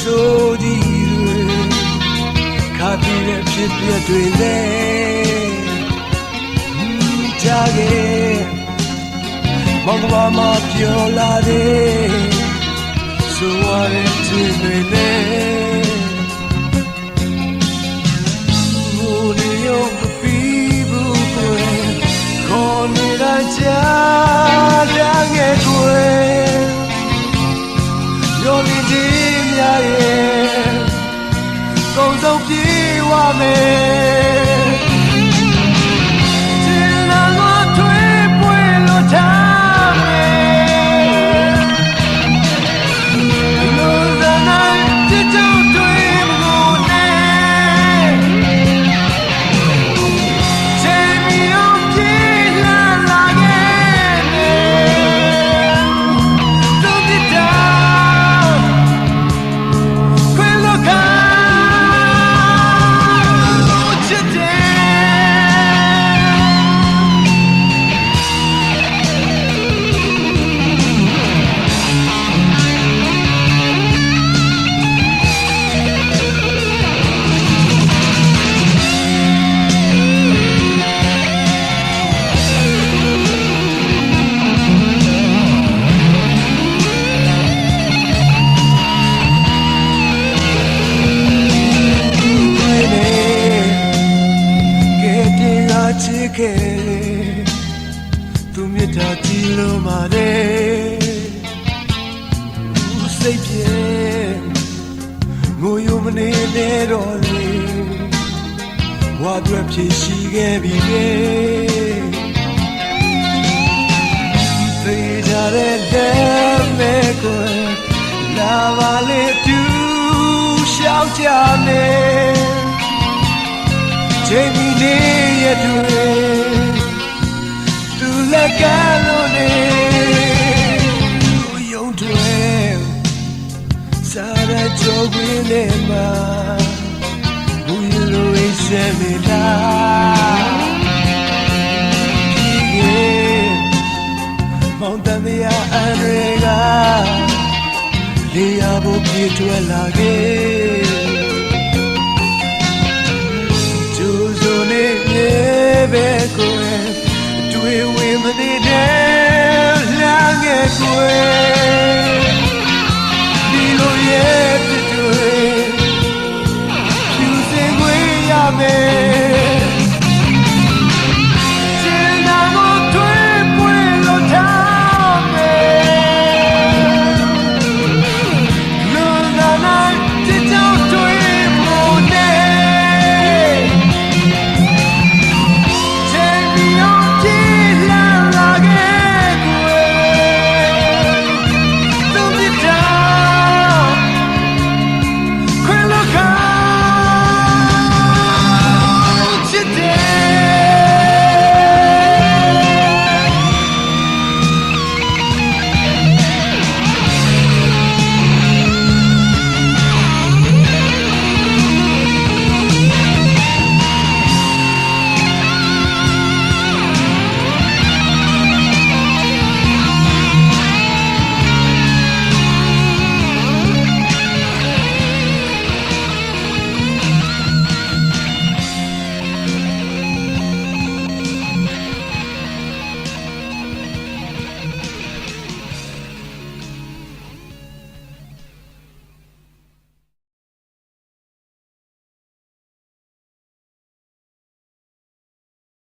ဆိုဒီတွေခါပြီးတဲ့ဖြစ်ပျက်တွေနဲ့ကြားခဲ့မောင်ကဘာမပြောလာတဲ့ဆိုရတဲ့ခြင်းတွေနဲ့မိုးနေရောမပြီးဘူးကွယ်ခေါ်နေတာကြား ရဲ့ကုံဆုံးပြေးဝမယ် နေနဲ့တော့လေဝါတွေဖြည့်ရှိခဲ့ပြီလေသေကြတဲ့လက်မဲ့ကိုလာပါလေတူရှောက်ကြနေချိန်မီနေရတွေ့သူလက်ကလို့နေ Yeah မောင်တန်တရားအန္တရာယ်ကလေယာဖို့ပြေထွက်လာခဲ့ကျူစုံနေမြေပဲကိုယ်တွေ့ဝင်မသေးတယ်လာခဲ့ကိုယ်ဒီလိုရဲ့တွေ့ amén.